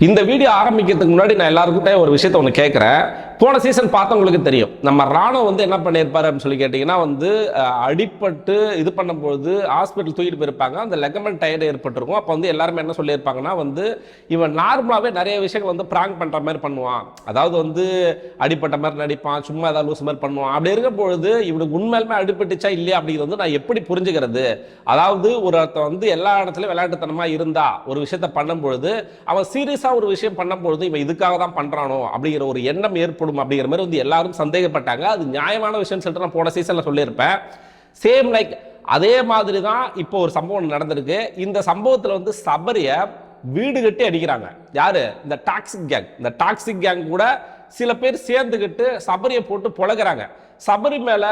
இந்த வீடியோ ஆரம்பிக்கிறதுக்கு முன்னாடி நான் எல்லாருக்கிட்டே ஒரு விஷயத்த ஒன்று கேட்குறேன் போன சீசன் பார்த்தவங்களுக்கு தெரியும். நம்ம ராணுவம் வந்து என்ன பண்ணியிருப்பாரு அப்படின்னு சொல்லி கேட்டிங்கன்னா வந்து அடிப்பட்டு இது பண்ணும்போது ஹாஸ்பிட்டல் தூக்கிட்டு போயிருப்பாங்க. அந்த லெகமெண்ட் டயர்டு ஏற்பட்டிருக்கும். அப்போ வந்து எல்லாருமே என்ன சொல்லியிருப்பாங்கன்னா வந்து இவன் நார்மலாகவே நிறைய விஷயங்கள் வந்து ப்ராங்க் பண்ணுற மாதிரி பண்ணுவான். அதாவது வந்து அடிப்பட்ட மாதிரி நடிப்பான் சும்மா ஏதாவது லூஸ் மாதிரி பண்ணுவான். அப்படி இருக்கும் பொழுது இவனுக்கு உண்மையிலுமே அடிபட்டுச்சா இல்லையா அப்படிங்கிறது வந்து நான் எப்படி புரிஞ்சுக்கிறது? அதாவது ஒரு ஒருத்தன் வந்து எல்லா இடத்துலையும் விளையாட்டுத்தனமாக இருந்தா ஒரு விஷயத்த பண்ணும் பொழுது அவன் சீரியஸாக ஒரு விஷயம் பண்ணும்பொழுது இவன் இதுக்காக தான் பண்ணுறானோ அப்படிங்கிற ஒரு எண்ணம் ஏற்படும் அப்படிங்கிற மாதிரி வந்து எல்லாரும் சந்தேகப்பட்டாங்க. அது நியாயமான விஷயம்னு சொல்லிட்டு நான் போன சீசன்ல சொல்லியிருப்பேன். சேம் லைக் அதே மாதிரி தான் இப்போ ஒரு சம்பவம் நடந்திருக்கு. இந்த சம்பவத்தில் வந்து சபரிய வீடு கட்டி அடிக்கிறாங்க. யாரு? இந்த டாக்ஸிக் கேங் இந்த டாக்ஸிக் கேங் கூட சில பேர் சேர்ந்துக்கிட்டு சபரியை போட்டு புழகிறாங்க சபரி மேல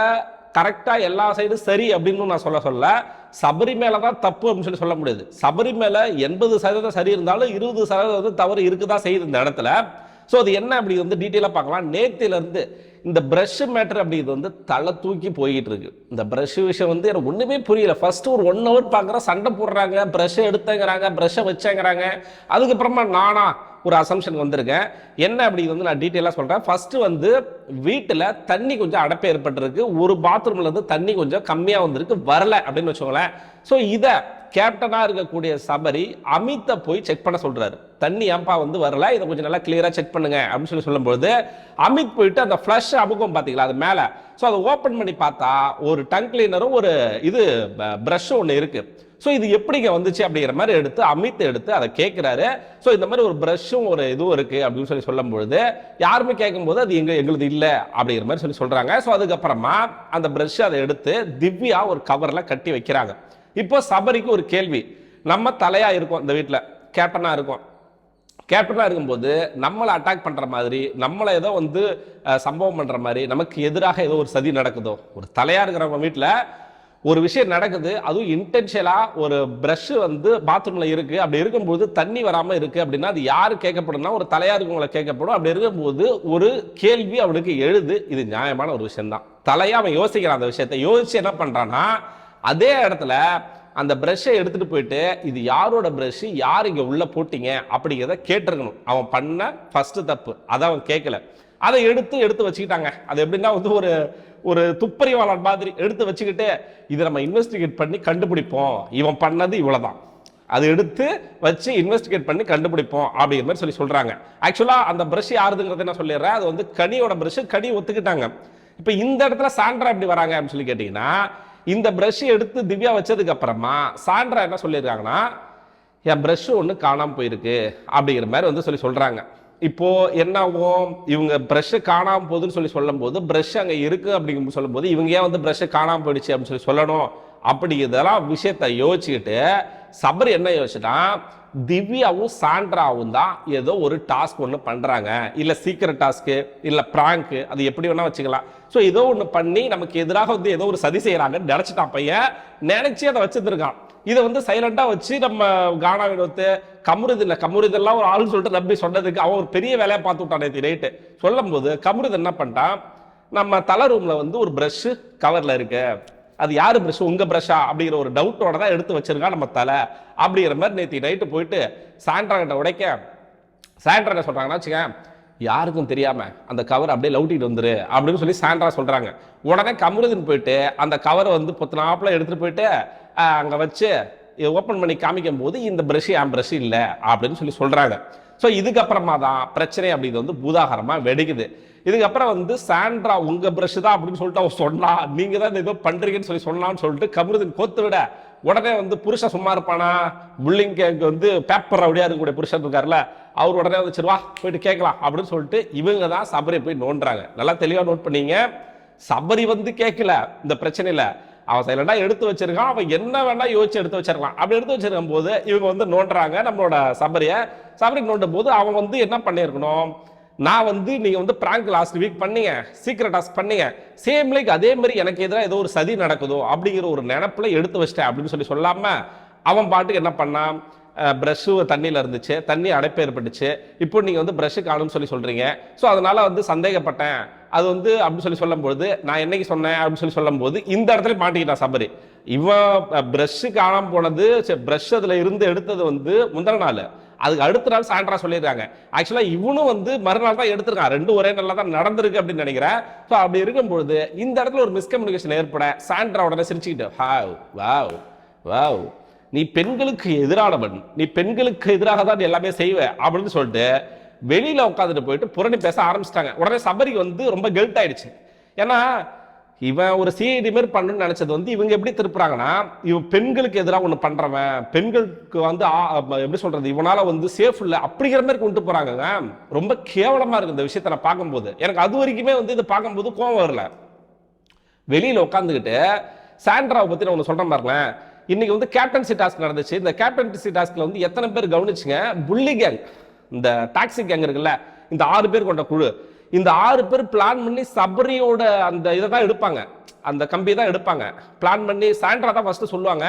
கரெக்டாக எல்லா சைடும் சரி அப்படின்னு நான் சொல்ல சொல்ல சபரி மேல தான் தப்பு அப்படின்னு சொல்லி சொல்ல முடியாது. சபரி மேல எண்பது சதவீதம் சரி இருந்தாலும் இருபது சதவீதம் வந்து தவறு இருக்குதான் செய்யுது இந்த இடத்துல. ஸோ அது என்ன அப்படி வந்து டீட்டெயிலாக பார்க்கலாம். நேத்திலேருந்து இந்த ப்ரஷ் மேட்டர் அப்படிங்கிறது வந்து தலை தூக்கி போய்கிட்டு இருக்கு இந்த ப்ரஷ் விஷயம் வந்து எனக்கு ஒன்றுமே புரியல. ஃபர்ஸ்ட் ஒரு ஒன் ஹவர் பார்க்குற சண்டை போடுறாங்க. ப்ரஷ்ஷை எடுத்தேங்கிறாங்க. ப்ரஷ்ஷை வச்சேங்கிறாங்க. அதுக்கப்புறமா நானா ஒரு அசம்ஷன் வந்திருக்கேன். என்ன அப்படி வந்து நான் டீட்டெயிலாக சொல்கிறேன் ஃபஸ்ட்டு வந்து வீட்டில் தண்ணி கொஞ்சம் அடைப்பு ஏற்பட்டிருக்கு. ஒரு பாத்ரூம்லேருந்து தண்ணி கொஞ்சம் கம்மியாக வந்திருக்கு. வரல அப்படின்னு வச்சுக்கோங்களேன். ஸோ இதை கேப்டனாக இருக்கக்கூடிய சபரி அமித்தை போய் செக் பண்ண சொல்கிறாரு தண்ணி ஏன்பா வந்து வரல? இதை கொஞ்சம் நல்லா கிளியராக செக் பண்ணுங்க அப்படின்னு சொல்லி சொல்லும்போது அமித் போயிட்டு அந்த ஃப்ளஷ் அமுகம் பார்த்தீங்களா அது மேலே. ஸோ அதை ஓப்பன் பண்ணி பார்த்தா ஒரு டங் கிளீனரும் ஒரு இது ப்ரஷ்ஷும் ஒன்று இருக்குது ஸோ இது எப்படிங்க வந்துச்சு அப்படிங்கிற மாதிரி எடுத்து அமித் எடுத்து அதை கேட்குறாரு ஸோ இந்த மாதிரி ஒரு ப்ரஷ்ஷும் ஒரு இதுவும் இருக்குது அப்படின்னு சொல்லி சொல்லும் பொழுது யாருமே கேட்கும்போது அது எங்கள் எங்களுது இல்லை அப்படிங்கிற மாதிரி சொல்லி சொல்கிறாங்க ஸோ அதுக்கப்புறமா அந்த ப்ரஷ் அதை எடுத்து திவ்யா ஒரு கவரில் கட்டி வைக்கிறாங்க. இப்போ சபரிக்கு ஒரு கேள்வி. நம்ம தலையா இருக்கோம் இந்த வீட்டில் கேப்டனா இருக்கோம். கேப்டனாக இருக்கும்போது நம்மளை அட்டாக் பண்ணுற மாதிரி நம்மளை ஏதோ வந்து சம்பவம் பண்ணுற மாதிரி நமக்கு எதிராக ஏதோ ஒரு சதி நடக்குதோ? ஒரு தலையாக இருக்கிறவங்க வீட்டில் ஒரு விஷயம் நடக்குது அதுவும் இன்டென்ஷியலாக ஒரு பிரஷ் வந்து பாத்ரூமில் இருக்குது அப்படி இருக்கும்போது தண்ணி வராமல் இருக்குது அப்படின்னா அது யார் கேட்கப்படும்னா ஒரு தலையாக இருக்கவங்களை கேட்கப்படும். அப்படி இருக்கும்போது ஒரு கேள்வி அவனுக்கு எழுது. இது நியாயமான ஒரு விஷயம்தான். தலையாக அவன் யோசிக்கிறான் அந்த விஷயத்தை. யோசிச்சு என்ன பண்ணுறான்னா அதே இடத்துல அந்த ப்ரெஷ்ஷை எடுத்துட்டு போயிட்டு இது யாரோட ப்ரெஷ்ஷு யார் இங்கே உள்ளே போட்டீங்க? அப்படிங்கிறத கேட்டிருக்கணும். அவன் பண்ண ஃபஸ்ட்டு தப்பு. அதை அவன் கேட்கல அதை எடுத்து எடுத்து வச்சுக்கிட்டாங்க. அது எப்படின்னா வந்து ஒரு ஒரு துப்பறிவாளர் மாதிரி எடுத்து வச்சுக்கிட்டு இதை நம்ம இன்வெஸ்டிகேட் பண்ணி கண்டுபிடிப்போம். இவன் பண்ணது இவ்வளோதான் அது எடுத்து வச்சு இன்வெஸ்டிகேட் பண்ணி கண்டுபிடிப்போம் அப்படிங்கிற மாதிரி சொல்லி சொல்கிறாங்க ஆக்சுவலாக அந்த ப்ரெஷ் யாருதுங்கிறத நான் சொல்லிடுறேன். அது வந்து கனியோட ப்ரெஷ்ஷு கனி ஒத்துக்கிட்டாங்க. இப்போ இந்த இடத்துல சாண்ட்ரா எப்படி வராங்க அப்படின்னு சொல்லி கேட்டிங்கன்னா இந்த ப்ரஷ் எடுத்து திவ்யா வச்சதுக்கு அப்புறமா சாண்ட்ரா என்ன சொல்லியிருக்காங்கன்னா என் ப்ரஷ் ஒன்று காணாமல் போயிருக்கு அப்படிங்கிற மாதிரி வந்து சொல்லி சொல்கிறாங்க இப்போ என்ன ஆகும் இவங்க ப்ரஷ் காணாம போகுதுன்னு சொல்லி சொல்லும்போது ப்ரஷ் அங்கே இருக்குது அப்படிங்கும் சொல்லும்போது இவங்க ஏன் வந்து ப்ரஷ்ஷு காணாமல் போயிடுச்சு அப்படின்னு சொல்லி சொல்லணும். அப்படி இதெல்லாம் விஷயத்த யோசிச்சுக்கிட்டு சபர் என்ன யோசிச்சுட்டான் திவ்யாவும் சாண்ட்ராவும் தான் ஏதோ ஒரு டாஸ்க் ஒன்று பண்ணுறாங்க இல்லை சீக்கிரம் டாஸ்க்கு இல்லை ப்ராங்க்கு அது எப்படி வேணால் வச்சுக்கலாம். ஸோ ஏதோ ஒன்று பண்ணி நமக்கு எதிராக வந்து ஏதோ ஒரு சதி செய்கிறாங்கன்னு நினச்சிட்டான் பையன் நினச்சி அதை வச்சுருந்துருக்கான். இதை வந்து சைலண்ட்டாக வச்சு நம்ம கானா வினோத்து கமுருது இல்லை கமுருதெல்லாம் ஒரு ஆள் சொல்லிட்டு நம்பி சொன்னதுக்கு அவன் ஒரு பெரிய வேலையை பார்த்து விட்டான் நேற்று நைட்டு சொல்லும்போது கமுருது என்ன பண்ணிட்டான் நம்ம தலை ரூமில் வந்து ஒரு ப்ரஷ்ஷு கவரில் இருக்குது அது யார் பிரஷ் உங்கள் பிரஷா அப்படிங்கிற ஒரு டவுட்டோட தான் எடுத்து வச்சிருக்கான் நம்ம தலை. அப்படிங்கிற மாதிரி நேற்று நைட்டு போயிட்டு சாண்ட்ரா கிட்ட உடைக்க சாண்ட்ரா என்ன சொல்றாங்கன்னா யாருக்கும் தெரியாமல் அந்த கவர் அப்படியே லவுட்டிட்டு வந்துரு அப்படின்னு சொல்லி சாண்ட்ரா சொல்கிறாங்க உடனே கமருதன் போயிட்டு அந்த கவரை வந்து பொத்தனாப்புல எடுத்துகிட்டு போயிட்டு அங்கே வச்சு இதை ஓப்பன் பண்ணி காமிக்கும் போது இந்த ப்ரஷ் என் பிரஷ் இல்லை அப்படின்னு சொல்லி சொல்கிறாங்க ஸோ இதுக்கப்புறமா தான் பிரச்சனை அப்படிங்கிறது வந்து பூதாகரமாக வெடிக்குது. இதுக்கப்புறம் வந்து சாண்ட்ரா உங்கள் ப்ரஷ் தான் அப்படின்னு சொல்லிட்டு அவன் சொன்னா நீங்கள் தான் இந்த ஏதோ பண்ணுறீங்கன்னு சொல்லி சொன்னான்னு சொல்லிட்டு கமருதன் கோத்து விட உடனே வந்து புருஷன் சும்மா இருப்பானா? புள்ளிங்க கேக்கு வந்து பேப்பர் அப்படியே இருக்கக்கூடிய புருஷன் இருக்கார்ல அவர் உடனே வந்து சரி வா போயிட்டு கேட்கலாம் அப்படின்னு சொல்லிட்டு இவங்க தான் சபரி போய் நோண்டுறாங்க. நல்லா தெளிவாக நோட் பண்ணீங்க. சபரி வந்து கேட்கல இந்த பிரச்சனையில். அவன் சைலண்டா எடுத்து வச்சிருக்கான். அவன் என்ன வேணா யோசிச்சு எடுத்து வச்சிருக்கலாம். அப்படி எடுத்து வச்சிருக்கும் போது இவங்க வந்து நோண்டுறாங்க. நம்மளோட சபரிய. சபரி நோண்டும் போது அவன் வந்து என்ன பண்ணியிருக்கணும்? நான் வந்து நீங்கள் வந்து பிராங்க் லாஸ்ட் வீக் பண்ணீங்க. சீக்கிரம் டாஸ்க் பண்ணீங்க. சேம் லைக் அதே மாதிரி எனக்கு எதிராக ஏதோ ஒரு சதி நடக்குதோ அப்படிங்கிற ஒரு நினப்பில் எடுத்து வச்சிட்டேன் அப்படின்னு சொல்லி சொல்லாமல் அவன் பாட்டுக்கு என்ன பண்ணான்? ப்ரஷ்ஷு தண்ணியில் இருந்துச்சு. தண்ணி அடைப்பு ஏற்பட்டுச்சு இப்போ நீங்கள் வந்து ப்ரஷ்ஷு காணும்னு சொல்லி சொல்கிறீங்க ஸோ அதனால் வந்து சந்தேகப்பட்டேன். அது வந்து அப்படின்னு சொல்லி சொல்லும்போது நான் என்னைக்கு சொன்னேன் அப்படின்னு சொல்லி சொல்லும்போது இந்த இடத்துல மாட்டிக்கிட்டான் சபரி. இவன் ப்ரஷ்ஷு காணாம போனது ப்ரஷ் அதில் இருந்து எடுத்தது வந்து முந்தின நாள். அதுக்கு அடுத்த நாள் சாயந்தரம் சொல்லிடுறாங்க. ஆக்சுவலாக இவனும் வந்து மறுநாள் தான் எடுத்திருக்கான். ரெண்டும் ஒரே நாளில் தான் நடந்திருக்கு அப்படின்னு நினைக்கிறேன். ஸோ அப்படி இருக்கும்பொழுது இந்த இடத்துல ஒரு மிஸ்கம்யூனிகேஷன் ஏற்பட சாண்ட்ரா உடனே சிரிச்சுக்கிட்டு ஹாவ் வாவ் வாவ். நீ பெண்களுக்கு எதிரானவன். நீ பெண்களுக்கு எதிராக தான் நீ எல்லாமே செய்வ. அப்படின்னு சொல்லிட்டு வெளியில உட்காந்துட்டு போயிட்டு புரணி பேச ஆரம்பிச்சிட்டாங்க. உடனே சபரிக்கு வந்து ரொம்ப கெல்ட் ஆயிடுச்சு. ஏன்னா இவன் ஒரு சிஐடி மாதிரி பண்ணணும்னு நினைச்சது வந்து இவங்க எப்படி திருப்புறாங்கன்னா இவன் பெண்களுக்கு எதிராக ஒன்று பண்றவன் பெண்களுக்கு வந்து எப்படி சொல்றது இவனால வந்து சேஃப் இல்லை அப்படிங்கிற மாதிரி கொண்டு போறாங்கங்க. ரொம்ப கேவலமா இருக்கு இந்த விஷயத்த நான் பார்க்கும்போது. எனக்கு அது வரைக்குமே வந்து இதை பார்க்கும்போது கோவம் வரல. வெளியில உட்காந்துக்கிட்டு சாண்ட்ராவை பத்தி நான் ஒன்று சொல்றேன் பாருங்களேன். இன்னைக்கு வந்து கேப்டன்சி டாஸ்க் நடந்துச்சு. இந்த கேப்டன்சி டாஸ்க்ல வந்து எத்தனை பேர் கவனிச்சுங்க? புள்ளி கேங் இந்த டாக்ஸி கேங் இருக்குல்ல இந்த ஆறு பேர் கொண்ட குழு இந்த ஆறு பேர் பிளான் பண்ணி சபரியோட அந்த இதை தான் எடுப்பாங்க. அந்த கம்பி தான் எடுப்பாங்க. பிளான் பண்ணி சாண்ட்ரா தான் ஃபர்ஸ்ட் சொல்லுவாங்க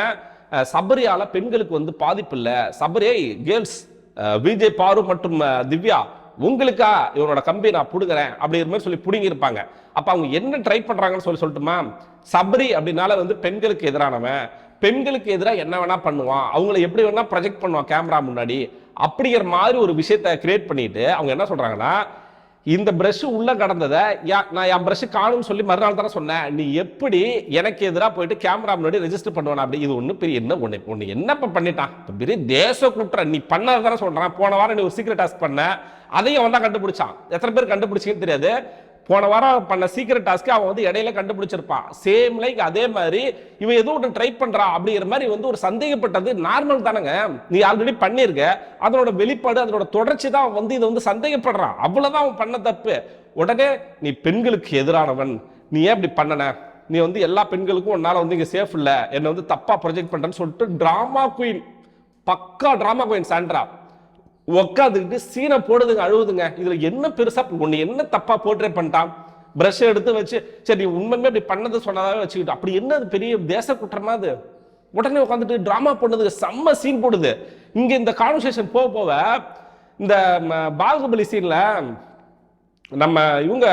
அஹ், சபரியால பெண்களுக்கு வந்து பாதிப்பு இல்லை. சபரி கேர்ள்ஸ் விஜய் பாரு மற்றும் திவ்யா உங்களுக்கா? இவனோட கம்பி நான் பிடுங்குறேன். அப்படிங்கிற மாதிரி சொல்லி பிடுங்கியிருப்பாங்க. அப்போ அவங்க என்ன ட்ரை பண்ணுறாங்கன்னு சொல்லி சொல்லட்டுமா சபரி அப்படின்னால வந்து பெண்களுக்கு எதிரானவன். பெண்களுக்கு எதிராக என்ன வேணா பண்ணுவான். அவங்கள எப்படி வேணா ப்ரொஜெக்ட் பண்ணுவான் கேமரா முன்னாடி. அப்படிங்கிற மாதிரி ஒரு விஷயத்த கிரியேட் பண்ணிட்டு அவங்க என்ன சொல்கிறாங்கன்னா இந்த ப்ரஷ் உள்ள கடந்ததை யா- நான் என் ப்ரெஷ் காணும்னு சொல்லி மறுநாள் தானே சொன்னேன். நீ எப்படி எனக்கு எதிராக போயிட்டு கேமரா முன்னாடி ரெஜிஸ்டர் பண்ணுவேன் அப்படி? இது ஒன்று பெரிய என்ன ஒன்று ஒன்று என்னப்பா பண்ணிட்டான்? இப்போ பெரிய தேச குற்றம். நீ பண்ணது தானே சொல்கிறான் போன வாரம் நீ ஒரு சீக்ரெட் டாஸ்க் பண்ண. அதையும் அவன் தான் கண்டுபிடிச்சான். எத்தனை பேர் கண்டுபிடிச்சிங்கன்னு தெரியாது. போன வாரம் பண்ண சீக்கிரம் டாஸ்க்கு அவன் வந்து இடையில கண்டுபிடிச்சிருப்பான். சேம் லைக் அதே மாதிரி இவன் ஏதோ ஒன்று ட்ரை பண்றான் அப்படிங்கிற மாதிரி வந்து ஒரு சந்தேகப்பட்டது நார்மல் தானங்க. நீ ஆல்ரெடி பண்ணியிருக்க அதனோட வெளிப்பாடு அதனோட தொடர்ச்சி தான் வந்து இதை வந்து சந்தேகப்படுறான். அவ்வளவுதான் அவன் பண்ண தப்பு. உடனே நீ பெண்களுக்கு எதிரானவன். நீ ஏன் இப்படி பண்ணன? நீ வந்து எல்லா பெண்களுக்கும் உன்னால வந்து இங்க சேஃப் இல்லை. என்னை வந்து தப்பா ப்ரொஜெக்ட் பண்றேன்னு சொல்லிட்டு டிராமா குயின் பக்கா டிராமா குயின் சாண்ட்ரா. உட்காந்துக்கிட்டு சீனை போடுதுங்க அழுவுதுங்க. இதுல என்ன பெருசா ஒன்று என்ன தப்பா போர்ட்ரே பண்ணிட்டான்? பிரஷ் எடுத்து வச்சு சரி நீ உண்மையுமே அப்படி பண்ணது சொன்னதாவே வச்சுக்கிட்டு அப்படி என்ன அது பெரிய தேச குற்றமா அது? உடனே உட்காந்துட்டு டிராமா பண்ணதுக்கு செம்ம சீன் போடுது. இங்க இந்த கான்வர்சேஷன் போக போக இந்த ம, பாகுபலி சீன்ல நம்ம இவங்க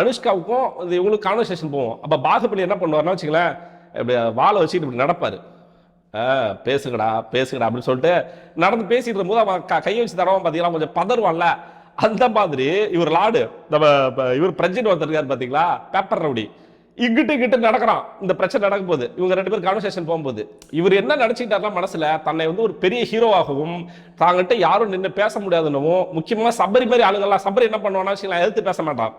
அனுஷ்காவுக்கும் இது இவங்களுக்கு கான்வர்சேஷன் போவோம் அப்ப பாகுபலி என்ன பண்ணுவார்னா வச்சுங்களேன் இப்படி வாழை வச்சுட்டு இப்படி நடப்பாரு. பேசுங்கடா பேசுங்கடா அப்படின்னு சொல்லிட்டு நடந்து பேசிட்டு இருக்கும்போது அவன் க- கையை வச்சு தடவை பார்த்தீங்கன்னா கொஞ்சம் பதறுவான்ல. அந்த மாதிரி இவர் லாடு நம்ம இவர் பிரஜின் ஒருத்தர் இருக்காரு பார்த்தீங்களா பேப்பர் ரவுடி. இங்கிட்டு இங்கிட்டு நடக்கிறான். இந்த பிரச்சனை நடக்கும் போது இவங்க ரெண்டு பேரும் கான்வர்சேஷன் போகும்போது இவர் என்ன நினைச்சுக்கிட்டாருன்னா மனசில் தன்னை வந்து ஒரு பெரிய ஹீரோவாகவும் தாங்கிட்ட யாரும் நின்று பேச முடியாதுன்னவும் முக்கியமாக சபரி மாதிரி ஆளுங்கள்லாம் சபரி என்ன பண்ணுவானா எதிர்த்து பேச மாட்டான்.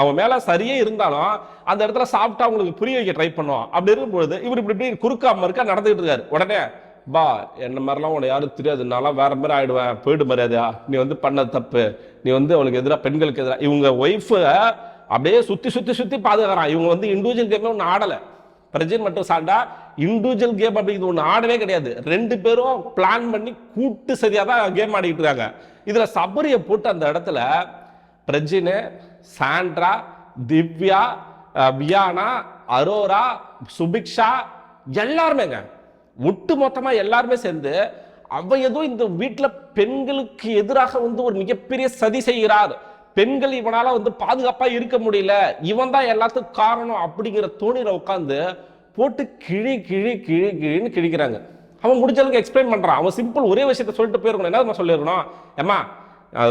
அவன் மேல சரியே இருந்தாலும் அந்த இடத்துல சாப்பிட்டா அவங்களுக்கு புரிய வைக்க ட்ரை பண்ணுவோம் அப்படி இருக்கும்பொழுது இவர் இப்படி இப்படி குறுக்கா மறுக்கா நடந்துகிட்டு இருக்காரு. உடனே பா என்ன மாதிரிலாம் உன்னை யாரும் தெரியாது. நான்லாம் வேற மாதிரி ஆயிடுவேன். போயிடு மரியாதையா. நீ வந்து பண்ண தப்பு. நீ வந்து அவளுக்கு எதிராக பெண்களுக்கு எதிராக இவங்க ஒய்ஃபு அப்படியே சுத்தி சுத்தி சுத்தி பாதுகாறான் இவங்க வந்து இண்டிவிஜுவல் கேமே ஒன்று ஆடலை. பிரஜின் மட்டும் சாண்டா இண்டிவிஜுவல் கேம் அப்படிங்கிறது ஒன்று ஆடவே கிடையாது. ரெண்டு பேரும் பிளான் பண்ணி கூட்டு சரியாக தான் கேம் ஆடிக்கிட்டு இருக்காங்க. இதில் சபரியை போட்டு அந்த இடத்துல பிரஜினு சாண்ட்ரா திவ்யா வியானா அரோரா சுபிக்ஷா எல்லாருமேங்க. ஒட்டு மொத்தமாக எல்லாருமே சேர்ந்து அவ ஏதோ இந்த வீட்டில் பெண்களுக்கு எதிராக வந்து ஒரு மிகப்பெரிய சதி செய்கிறார். பெண்கள் இவனால் வந்து பாதுகாப்பாக இருக்க முடியல. இவன் தான் எல்லாத்துக்கும் காரணம் அப்படிங்கிற தோணியில் உட்காந்து போட்டு கிழி கிழி கிழி கிழின்னு கிழிக்கிறாங்க. அவன் முடிஞ்சளவுக்கு எக்ஸ்பிளைன் பண்ணுறான் அவன் சிம்பிள் ஒரே விஷயத்த சொல்லிட்டு போயிருக்கணும். என்ன தெரியுமா சொல்லியிருக்கணும்? ஏமா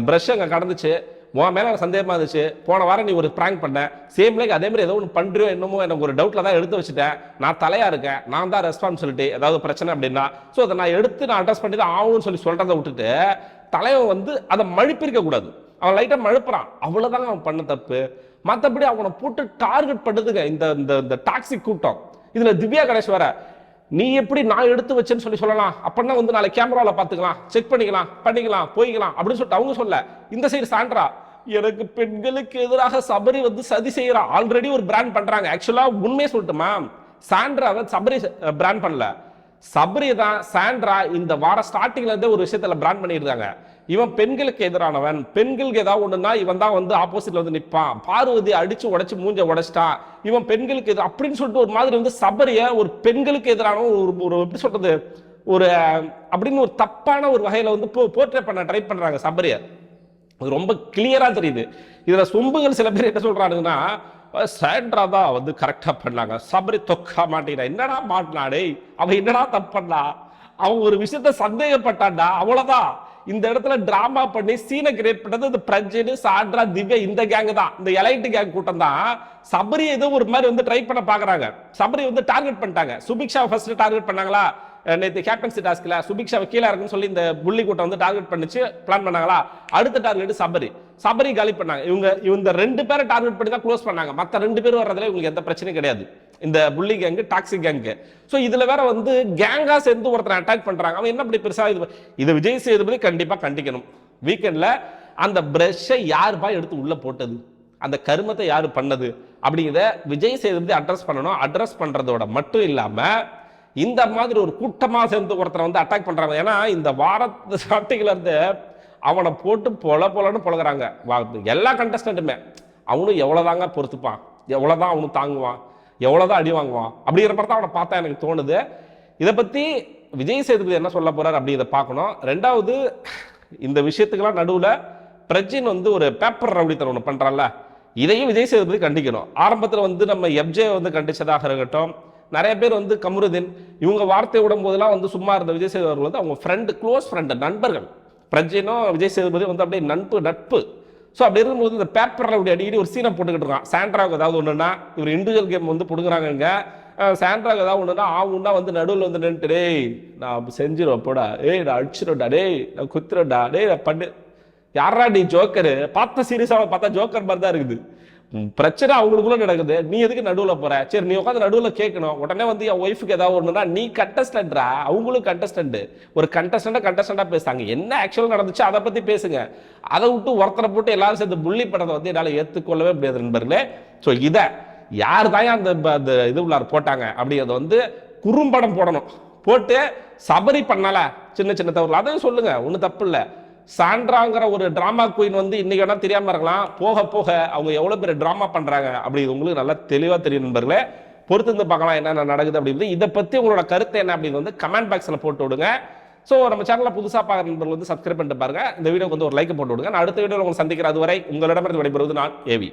ப்ரஷ் அங்கே கடந்துச்சு. உன் மேலே எனக்கு இருந்துச்சு. போன வாரம் நீ ஒரு ப்ராங்க் பண்ண. சேம் லைக் அதே மாதிரி ஏதோ ஒன்று பண்ணுறியோ என்னமோ எனக்கு ஒரு டவுட்டில் தான் எடுத்து வச்சுட்டேன். நான் தலையாக இருக்கேன். நான் தான் ரெஸ்பான்சிபிலிட்டி ஏதாவது பிரச்சனை அப்படின்னா. ஸோ அதை நான் எடுத்து நான் அட்ரஸ் பண்ணி தான் ஆகணும்னு சொல்லி சொல்கிறத விட்டுட்டு தலைவன் வந்து அதை மழுப்பிருக்கக்கூடாது அவன் லைட்டாக மழுப்புறான். அவ்வளோதாங்க அவன் பண்ண தப்பு. மற்றபடி அவனை போட்டு டார்கெட் பண்ணுதுங்க இந்த இந்த இந்த டாக்ஸி கூட்டம். இதில் திவ்யா கணேஷ் வேற. நீ எப்படி நான் எடுத்து வச்சேன்னு சொல்லி சொல்லலாம். அப்படின்னா வந்து நாளை கேமராவில் பார்த்துக்கலாம். செக் பண்ணிக்கலாம். பண்ணிக்கலாம். போய்க்கலாம். அப்படின்னு சொல்லிட்டு அவங்க சொல்ல. இந்த சைடு சாண்ட்ரா. எனக்கு பெண்களுக்கு எதிராக சபரி வந்து சதி செய்யறா ஆல்ரெடி ஒரு பிராண்ட் பண்றாங்க. ஆக்சுவலா உண்மையை சொல்லட்டுமா சாண்ட்ராவை சபரி பிராண்ட் பண்ணல. சபரி தான் சாண்ட்ரா இந்த வார ஸ்டார்டிங்ல இருந்தே ஒரு விஷயத்துல பிராண்ட் பண்ணியிருக்காங்க இவன் பெண்களுக்கு எதிரானவன். பெண்களுக்கு ஏதாவது ஒண்ணுன்னா இவன் தான் வந்து ஆப்போசிட்ல வந்து நிற்பான் பார்வதி அடிச்சு உடச்சி மூஞ்ச உடச்சிட்டான் இவன் பெண்களுக்கு எதிராக அப்படின்னு சொல்லிட்டு ஒரு மாதிரி வந்து சபரிய ஒரு பெண்களுக்கு எதிரான ஒரு ஒரு எப்படி சொல்றது? ஒரு அப்படின்னு ஒரு தப்பான ஒரு வகையில வந்து போர்ட்ரே பண்ண ட்ரை பண்றாங்க சபரிய. அது ரொம்ப கிளியராக தெரியுது. இதில் சொம்புகள் சில பேர் என்ன சொல்றானுங்கன்னா சாண்ட்ரா தான் வந்து கரெக்டாக பண்ணாங்க. சபரி தொக்கா மாட்டேங்கிறா என்னடா மாட்டினாடே அவன் என்னடா தப்பு பண்ணா? அவன் ஒரு விஷயத்த சந்தேகப்பட்டான்டா அவ்வளோதான் இந்த இடத்துல டிராமா பண்ணி சீனை கிரியேட் பண்ணது இந்த பிரஜனு சாண்ட்ரா திவ்யா இந்த கேங் தான். இந்த எலைட்டு கேங் கூட்டம் தான். சபரி ஏதோ ஒரு மாதிரி வந்து ட்ரை பண்ண பாக்குறாங்க. சபரி வந்து டார்கெட் பண்ணிட்டாங்க. சுபிக்ஷா ஃபர்ஸ்ட் டார்கெட் பண்ணாங்களா? நேற்று கேப்டன்சி டாஸ்க்ல சுபிக்ஷா கீழே இருக்குன்னு சொல்லி இந்த புள்ளி கூட்டம் வந்து டார்கெட் பண்ணிச்சு. பிளான் பண்ணாங்களா? அடுத்த டார்கெட் சபரி. சபரி காலி பண்ணாங்க. இவங்க இவங்க ரெண்டு பேரை டார்கெட் பண்ணி தான் க்ளோஸ் பண்ணாங்க. மற்ற ரெண்டு பேர் வர்றதுல இவங்களுக்கு எந்த பிரச்சனையும் கிடையாது. இந்த புள்ளி கேங்கு டாக்ஸி கேங்கு ஸோ இதில் வேற வந்து கேங்கா சேர்ந்து ஒருத்தரை அட்டாக் பண்ணுறாங்க அவன் என்ன இப்படி பெருசாக இது இது விஜய் சேதுபதி கண்டிப்பாக கண்டிக்கணும். வீக்கெண்டில் அந்த பிரஷை யாருப்பா எடுத்து உள்ளே போட்டது? அந்த கருமத்தை யார் பண்ணது? அப்படிங்கிறத விஜய் சேதுபதி அட்ரஸ் பண்ணணும். அட்ரஸ் பண்ணுறதோட மட்டும் இல்லாமல் இந்த மாதிரி ஒரு கூட்டமாக சேர்ந்து ஒருத்தரை வந்து அட்டாக் பண்ணுறாங்க ஏன்னா இந்த வாரத்து ஸ்டார்டிங்ல அவனை போட்டு பொல பொலன்னு பொழகுறாங்க வா- எல்லா கண்டஸ்டண்ட்டுமே அவனும் எவ்வளோதாங்க பொறுத்துப்பான்? எவ்வளோதான் அவனும் தாங்குவான்? எவ்வளோதான் அடி வாங்குவான்? அப்படிங்கிற மாதிரி தான் அவனை பார்த்தா எனக்கு தோணுது. இதை பற்றி விஜய் சேதுபதி என்ன சொல்ல போகிறார் அப்படி இதை பார்க்கணும். ரெண்டாவது இந்த விஷயத்துக்கெல்லாம் நடுவில் பிரஜின் வந்து ஒரு பேப்பர் ரவுடித்தனம் ஒன்று பண்ணுறான்ல இதையும் விஜய் சேதுபதி கண்டிக்கணும். ஆரம்பத்தில் வந்து நம்ம எப்ஜே வந்து கண்டிச்சதாக இருக்கட்டும் நிறைய பேர் வந்து கமருதீன் இவங்க வார்த்தை விடும் போதெல்லாம் வந்து சும்மா இருந்த விஜய் சேதுபதி வந்து அவங்க ஃப்ரெண்டு க்ளோஸ் ஃப்ரெண்டு நண்பர்கள். பிரஜினும் விஜய் சேதுபதி வந்து அப்படியே நட்பு நட்பு. ஸோ அப்படி இருக்கும்போது இந்த பேப்பரில் அப்படி அடிக்கடி ஒரு சீனை போட்டுக்கிட்டு இருக்கான். சாண்ட்ராவுக்கு ஏதாவது ஒன்றுனா இவர் இண்டிவிஜுவல் கேம் வந்து பிடுங்குறாங்க சாண்ட்ராவுக்கு ஏதாவது ஒன்றுனா ஆகுன்னா வந்து நடுவில் வந்து நின்றுட்டு டேய் நான் செஞ்சிருவேன் போடா. ஏய் நான் அடிச்சிடும்டா டேய் நான் குத்துறேன்டா. டேய் நான் பண்ணு. யாரா நீ ஜோக்கரு? பார்த்த சீரியஸாக பார்த்தா ஜோக்கர் மாதிரி தான் இருக்குது. பிரச்சனை அவங்களுக்குள்ள நடக்குது. நீ எதுக்கு நடுவுல போற? சரி நீ உட்காந்து நடுவுல கேட்கணும். உடனே வந்து என் ஒய்ஃபுக்கு ஏதாவது ஒண்ணுனா நீ கண்டஸ்டன்ட்ரா அவங்களும் கண்டஸ்டன்ட் ஒரு கண்டஸ்டண்டா கண்டஸ்டண்டா பேசுறாங்க. என்ன ஆக்சுவலாக நடந்துச்சு அதை பத்தி பேசுங்க. அதை விட்டு ஒருத்தரை போட்டு எல்லாரும் சேர்ந்து புள்ளி படத்தை வந்து என்னால ஏத்துக்கொள்ளவே முடியாது நண்பர்களே. ஸோ இதை யார் தான் அந்த அந்த இது உள்ளார் போட்டாங்க அப்படிங்கிறத வந்து குறும்படம் போடணும். போட்டு சபரி பண்ணல. சின்ன சின்ன தவறு அதையும் சொல்லுங்க. ஒன்றும் தப்பு இல்லை. சாண்ட்ராங்கிற ஒரு டிராமா குயின் வந்து இன்னைக்கு வேணா தெரியாம இருக்கலாம். போக போக அவங்க எவ்வளவு பேர் டிராமா பண்றாங்க அப்படி உங்களுக்கு நல்லா தெளிவா தெரியும் நண்பர்களே. பொறுத்து இருந்து பார்க்கலாம் என்னென்ன நடக்குது அப்படின்னு இதை பத்தி உங்களோட கருத்து என்ன அப்படின்னு வந்து கமெண்ட் பாக்ஸ்ல போட்டு விடுங்க. ஸோ நம்ம சேனலில் புதுசாக பார்க்குற நண்பர்கள் வந்து சப்ஸ்கிரைப் பண்ணிட்டு பாருங்க. இந்த வீடியோக்கு வந்து ஒரு லைக் போட்டு விடுங்க. நான் அடுத்த வீடியோவில் உங்களை சந்திக்கிற அதுவரை உங்களிடமிருந்து விடைபெறுவது நான் ஏவி